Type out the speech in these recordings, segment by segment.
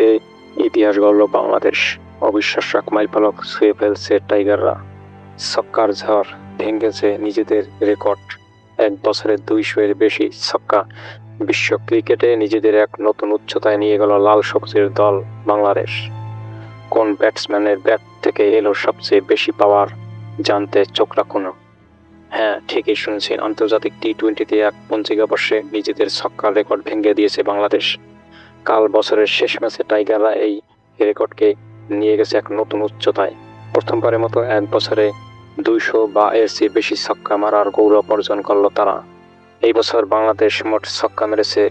জিতে ইতিহাস গড়ল বাংলাদেশ। অবিশ্বাস্য এক মাইলফলক ছুঁয়ে ফেলছে টাইগাররা। ছক্কার ঝড় ভেঙেছে নিজেদের রেকর্ড। এক বছরে দুইশো এর বেশি ছক্কা। বিশ্ব ক্রিকেটে নিজেদের এক নতুন উচ্চতায় নিয়ে গেল লাল সবুজের দল বাংলাদেশ। কোন ব্যাটসম্যানের ব্যাট থেকে এলো সবচেয়ে বেশি পাওয়ার জানতে চোখ রাখুন। হ্যাঁ ঠিকই শুনছেন আন্তর্জাতিক টি টোয়েন্টিতে এক পঞ্চিকা বর্ষে নিজেদের ছক্কার রেকর্ড ভেঙে দিয়েছে বাংলাদেশ। কাল বছরের শেষ ম্যাচে টাইগাররা এই রেকর্ডকে নিয়ে গেছে এক নতুন উচ্চতায়। প্রথমবারের মতো এক বছরে দুইশো বা এর চেয়ে বেশি ছক্কা মারার গৌরব অর্জন করল তারা। এই বছর বাংলাদেশ মোট ছক্কা মেরেছে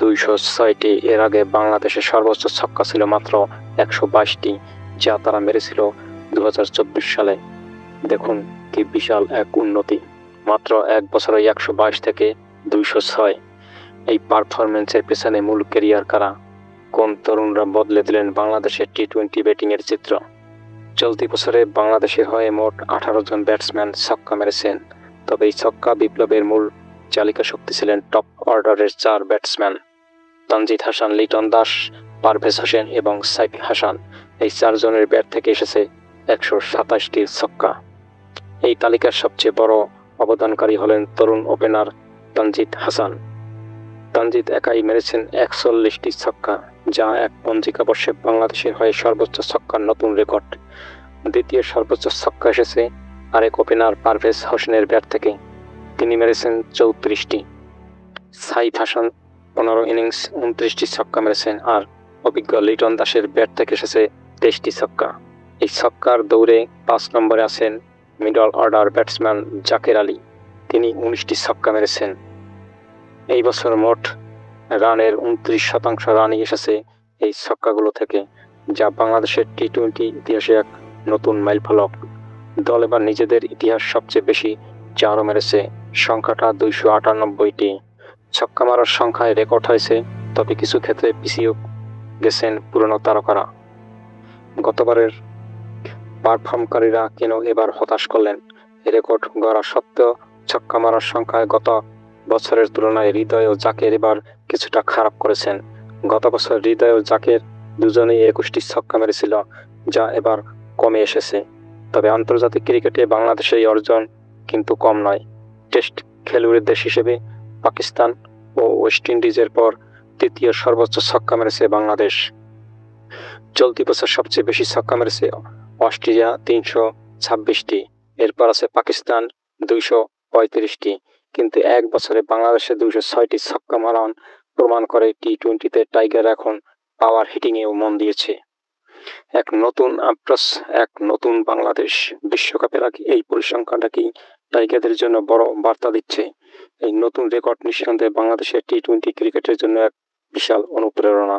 দুইশো ছয়টি। এর আগে বাংলাদেশের সর্বোচ্চ ছক্কা ছিল মাত্র একশো বাইশটি, যা তারা মেরেছিল দু হাজার চব্বিশ সালে। দেখুন কি বিশাল এক উন্নতি। মাত্র এক বছরে একশো বাইশ থেকে দুইশো ছয়। এই পারফরমেন্সের পেছনে মূল কেরিয়ার কারা? কোন তরুণরা বদলে দিলেন বাংলাদেশের টি টোয়েন্টি ব্যাটিংয়ের চিত্র? চলতি বছরে বাংলাদেশের হয়ে মোট আঠারো জন ব্যাটসম্যান ছক্কা মেরেছেন। তবে এই ছক্কা বিপ্লবের মূল চালিকা শক্তি ছিলেন টপ অর্ডারের চার ব্যাটসম্যান তানজিদ হাসান, লিটন দাস, পারভেজ হোসেন এবং সাইফ হাসান এই চারজনের ব্যাট থেকে এসেছে একশো সাতাশটি ছক্কা। এই তালিকার সবচেয়ে বড় অবদানকারী হলেন তরুণ ওপেনার তানজিদ হাসান। তানজিদ একাই মেরেছেন একচল্লিশটি ছক্কা, যা এক পঞ্জিকা বর্ষে বাংলাদেশের হয়ে সর্বোচ্চ ছক্কার নতুন রেকর্ড। দ্বিতীয় সর্বোচ্চ ছক্কা এসেছে আরেক ওপেনার পারভেজ হোসেনের ব্যাট থেকে। তিনি মেরেছেন চৌত্রিশটি। সাইদ হাসান পনেরো ইনিংস, উনত্রিশটি ছক্কা মেরেছেন আর অভিজ্ঞ লিটন দাসের ব্যাট থেকে এসেছে তেইশটি ছক্কা। এই ছক্কার দৌড়ে পাঁচ নম্বরে আছেন middle order batsman Jaker Ali. তিনি উনিশটি ছক্কা মেরেছেন। এই বছর মোট রানের উনত্রিশ শতাংশ রানই এসেছে এই ছক্কাগুলো থেকে, যা বাংলাদেশের টি টোয়েন্টি ইতিহাসে এক নতুন মাইলফলক। দল এবার নিজেদের ইতিহাস সবচেয়ে বেশি চারও মেরেছে, সংখ্যাটা দুইশো আটানব্বইটি। ছক্কা মারার সংখ্যায় রেকর্ড হয়েছে, তবে কিছু ক্ষেত্রে পিছিয়েও গেছেন পুরনো তারকারা। গতবারের পারফর্মকারীরা কেন এবার হতাশ করলেন? রেকর্ড গড়া সত্ত্বেও ছক্কা মারার সংখ্যায় গত বছরের তুলনায় হৃদয় ও জাকের এবার কিছুটা খারাপ করেছেন। গত বছর হৃদয় ও জাকের দুজনেই একুশটি ছক্কা মেরেছিল, যা এবার কমে এসেছে। তবে আন্তর্জাতিক ক্রিকেটে বাংলাদেশের অর্জন কিন্তু কম নয়। টেস্ট খেলুড়ের দেশ হিসেবে পাকিস্তান ও ওয়েস্ট ইন্ডিজের পর তৃতীয় সর্বোচ্চ ছক্কা মেরেছে বাংলাদেশ। চলতি বছর সবচেয়ে বেশি ছক্কা মেরেছে অস্ট্রেলিয়া তিনশো ছাব্বিশটি, এরপর আছে পাকিস্তান দুইশো পঁয়ত্রিশটি কিন্তু এক বছরে বাংলাদেশে দুইশো ছয়টি ছক্কা মারান প্রমাণ করে টি টোয়েন্টিতে টাইগার এখন পাওয়ার হিটিংয়েও মন দিয়েছে। এক নতুন আপ্রাস এক নতুন বাংলাদেশ বিশ্বকাপের আগে এই পরিসংখ্যানটা কি টাইগারদের জন্য বড় বার্তা দিচ্ছে। এই নতুন রেকর্ড নিঃসন্দেহে বাংলাদেশের টি টোয়েন্টি ক্রিকেটের জন্য এক বিশাল অনুপ্রেরণা।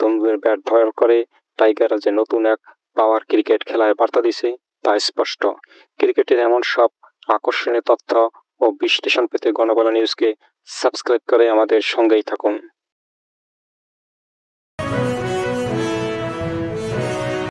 তন্দুরের ব্যাট ভয় করে টাইগাররা যে নতুন এক পাওয়ার ক্রিকেট খেলায় বার্তা দিছে তা স্পষ্ট। ক্রিকেটের এমন সব আকর্ষণীয় তথ্য ও বিশ্লেষণ পেতে গণবলা নিউজকে সাবস্ক্রাইব করে আমাদের সঙ্গেই থাকুন।